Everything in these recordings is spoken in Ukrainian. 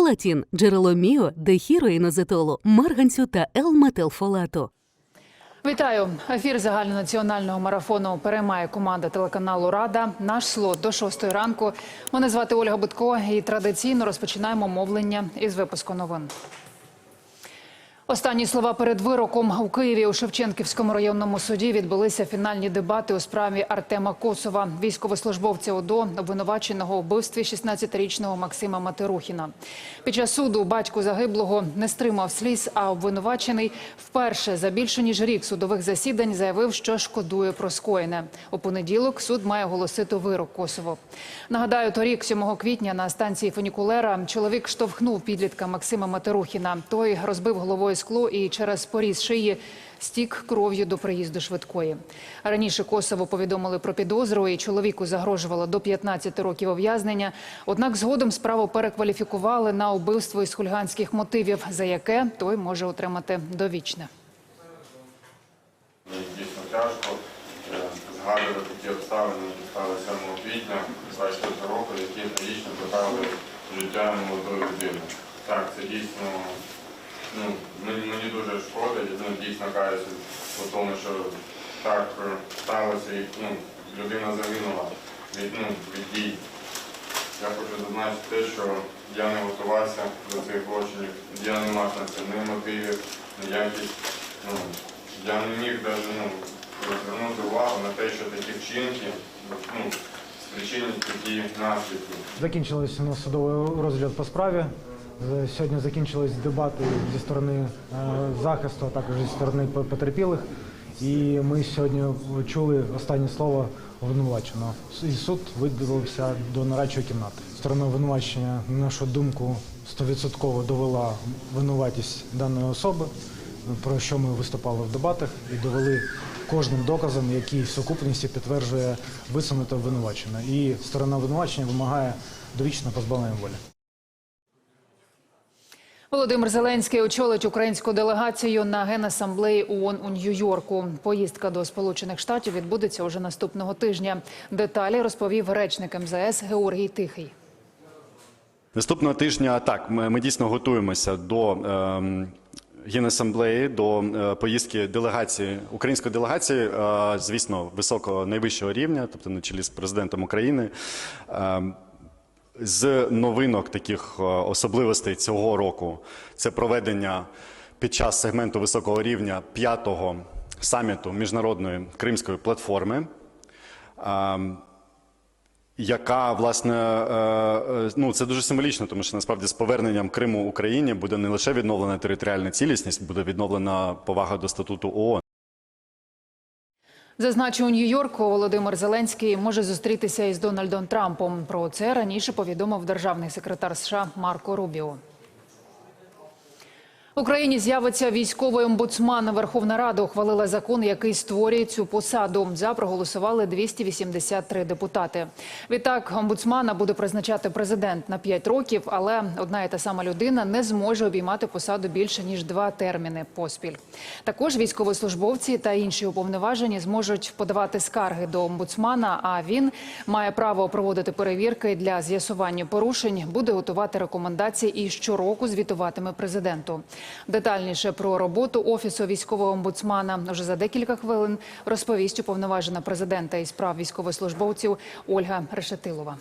Фолатін – джерело міо, дехіроїнозетолу, марганцю та Л-метилфолату. Вітаю! Ефір загальнонаціонального марафону переймає команда телеканалу Рада. Наш слот до шостої ранку. Мене звати Ольга Будко і традиційно розпочинаємо мовлення із випуску новин. Останні слова перед вироком у Києві у Шевченківському районному суді відбулися фінальні дебати у справі Артема Косова, військовослужбовця ОДО, обвинуваченого у вбивстві 16-річного Максима Матерухіна. Під час суду батько загиблого не стримав сліз, а обвинувачений вперше за більше ніж рік судових засідань заявив, що шкодує про скоєне. У понеділок суд має оголосити вирок Косово. Нагадаю, торік, 7 квітня, на станції фунікулера чоловік штовхнув підлітка Максима Матерухіна. Той розбив головою скло і через поріз шиї стік кров'ю до приїзду швидкої. Раніше Косово повідомили про підозру, і чоловіку загрожувало до 15 років ув'язнення. Однак згодом справу перекваліфікували на убивство із хульганських мотивів, за яке той може отримати довічне. Дійсно тяжко е, згадувати ті обставини, які стали 7 квітня 24 року, які трагічно забрали життя молодої людини. Так, це дійсно ну, мені, мені дуже шкода, ну, дійсно каюся у тому, що так е, сталося і ну, людина загинула від, ну, від дій. Я хочу зазначити те, що я не готувався до цих злочинів, я не мав на це ні мотивів, ніяких. Ну, я не міг навіть ну, розвернути увагу на те, що такі вчинки ну, спричинять такі наслідки. Закінчилось у нас судовий розгляд по справі. Сьогодні закінчились дебати зі сторони е, захисту, а також зі сторони потерпілих. І ми сьогодні чули останнє слово обвинуваченого. І суд виділився до нарадчої кімнати. Сторона обвинувачення, на нашу думку, 100% довела винуватість даної особи, про що ми виступали в дебатах, і довели кожним доказом, який в сукупності підтверджує висунуте обвинувачення. І сторона обвинувачення вимагає довічного позбавлення волі. Володимир Зеленський очолить українську делегацію на генасамблеї ООН у Нью-Йорку. Поїздка до Сполучених Штатів відбудеться уже наступного тижня. Деталі розповів речник МЗС Георгій Тихий. Наступного тижня так ми, ми дійсно готуємося до ем, генасамблеї, до е, поїздки делегації української делегації, е, звісно, високого найвищого рівня, тобто на чолі з президентом України. З новинок таких е, особливостей цього року це проведення під час сегменту високого рівня п'ятого саміту міжнародної кримської платформи. Ем, яка власне е, е, ну це дуже символічно, тому що насправді з поверненням Криму Україні буде не лише відновлена територіальна цілісність, буде відновлена повага до статуту ООН. Зазначу, у Нью-Йорку Володимир Зеленський може зустрітися із Дональдом Трампом. Про це раніше повідомив державний секретар США Марко Рубіо. В Україні з'явиться військовий омбудсман. Верховна Рада ухвалила закон, який створює цю посаду. За проголосували 283 депутати. Відтак, омбудсмана буде призначати президент на 5 років, але одна і та сама людина не зможе обіймати посаду більше ніж два терміни поспіль. Також військовослужбовці та інші уповноважені зможуть подавати скарги до омбудсмана. А він має право проводити перевірки для з'ясування порушень, буде готувати рекомендації і щороку звітуватиме президенту. Детальніше про роботу офісу військового омбудсмана вже за декілька хвилин розповість уповноважена президента із прав військовослужбовців Ольга Решетилова.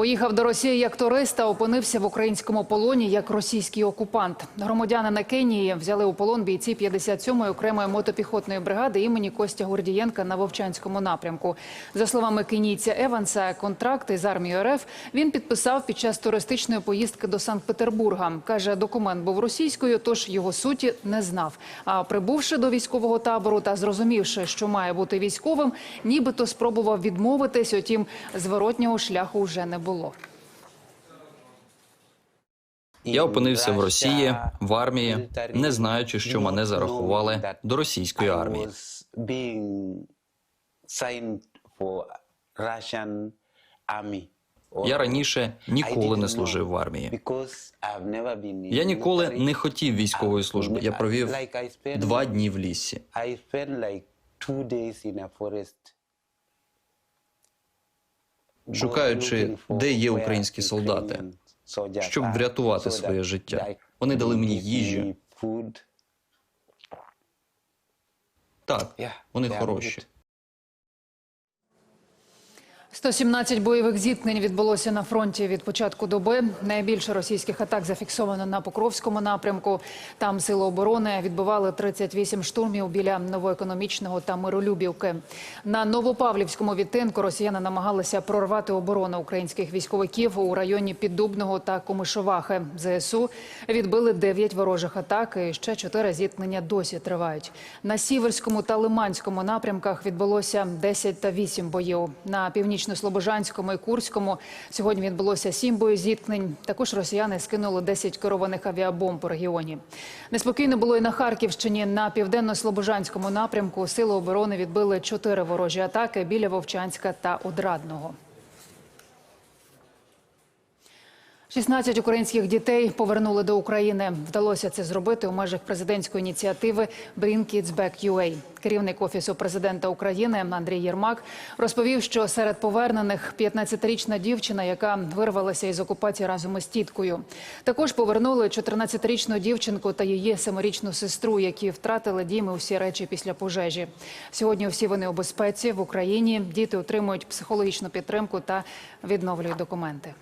Поїхав до Росії як турист, а опинився в українському полоні як російський окупант. Громадянина Кенії взяли у полон бійці 57-ї окремої мотопіхотної бригади імені Костя Гордієнка на Вовчанському напрямку. За словами кенійця Еванса, контракт із армією РФ він підписав під час туристичної поїздки до Санкт-Петербурга. Каже, документ був російською, тож його суті не знав. А прибувши до військового табору та зрозумівши, що має бути військовим, нібито спробував відмовитись. Утім, зворотнього шляху вже не було. Я опинився в Росії в армії, не знаючи, що мене зарахували до російської армії. Я раніше ніколи не служив в армії. Я ніколи не хотів військової служби. Я провів два дні в лісі. Шукаючи, де є українські солдати, щоб врятувати своє життя. Вони дали мені їжу. Так, вони хороші. 117 бойових зіткнень відбулося на фронті від початку доби. Найбільше російських атак зафіксовано на Покровському напрямку. Там сили оборони відбивали 38 штурмів біля новоекономічного та миролюбівки. На Новопавлівському відтинку росіяни намагалися прорвати оборону українських військовиків у районі Піддубного та Комишовахи. ЗСУ відбили 9 ворожих атак і ще 4 зіткнення досі тривають. На Сіверському та Лиманському напрямках відбулося 10 та 8 боїв. На північно-слобожанському і Курському сьогодні відбулося сім боєзіткнень. Також росіяни скинули 10 керованих авіабомб у регіоні. Неспокійно було і на Харківщині. На південно-слобожанському напрямку сили оборони відбили чотири ворожі атаки біля Вовчанська та Одрадного. 16 українських дітей повернули до України. Вдалося це зробити у межах президентської ініціативи «Bring Kids Back UA». Керівник офісу президента України Андрій Єрмак розповів, що серед повернених 15-річна дівчина, яка вирвалася із окупації разом із тіткою. Також повернули 14-річну дівчинку та її семирічну сестру, які втратили дім і усі речі після пожежі. Сьогодні всі вони у безпеці в Україні. Діти отримують психологічну підтримку та відновлюють документи.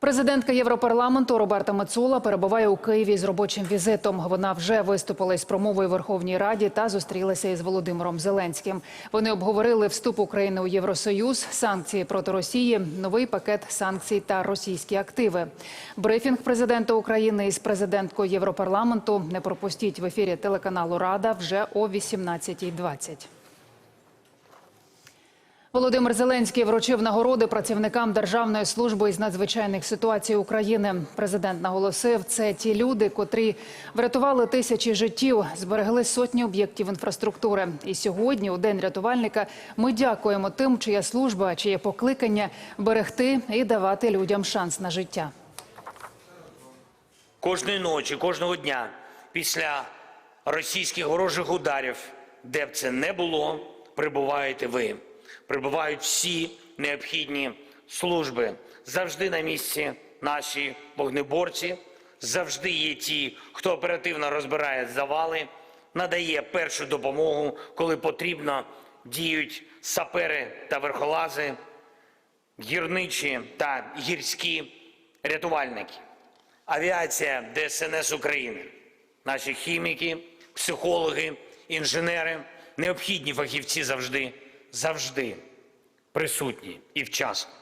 Президентка Європарламенту Роберта Мецула перебуває у Києві з робочим візитом. Вона вже виступила із промовою Верховній Раді та зустрілася із Володимиром Зеленським. Вони обговорили вступ України у Євросоюз, санкції проти Росії, новий пакет санкцій та російські активи. Брифінг президента України із президенткою Європарламенту не пропустіть в ефірі телеканалу Рада вже о 18.20. Володимир Зеленський вручив нагороди працівникам Державної служби із надзвичайних ситуацій України. Президент наголосив, це ті люди, котрі врятували тисячі життів, зберегли сотні об'єктів інфраструктури. І сьогодні, у день рятувальника, ми дякуємо тим, чия служба, чиє покликання берегти і давати людям шанс на життя. Кожної ночі, кожного дня після російських ворожих ударів, де б це не було, прибуваєте ви. Прибувають всі необхідні служби. Завжди на місці наші вогнеборці, завжди є ті, хто оперативно розбирає завали, надає першу допомогу, коли потрібно, діють сапери та верхолази, гірничі та гірські рятувальники. Авіація ДСНС України, наші хіміки, психологи, інженери, необхідні фахівці завжди, завжди присутні і вчасно.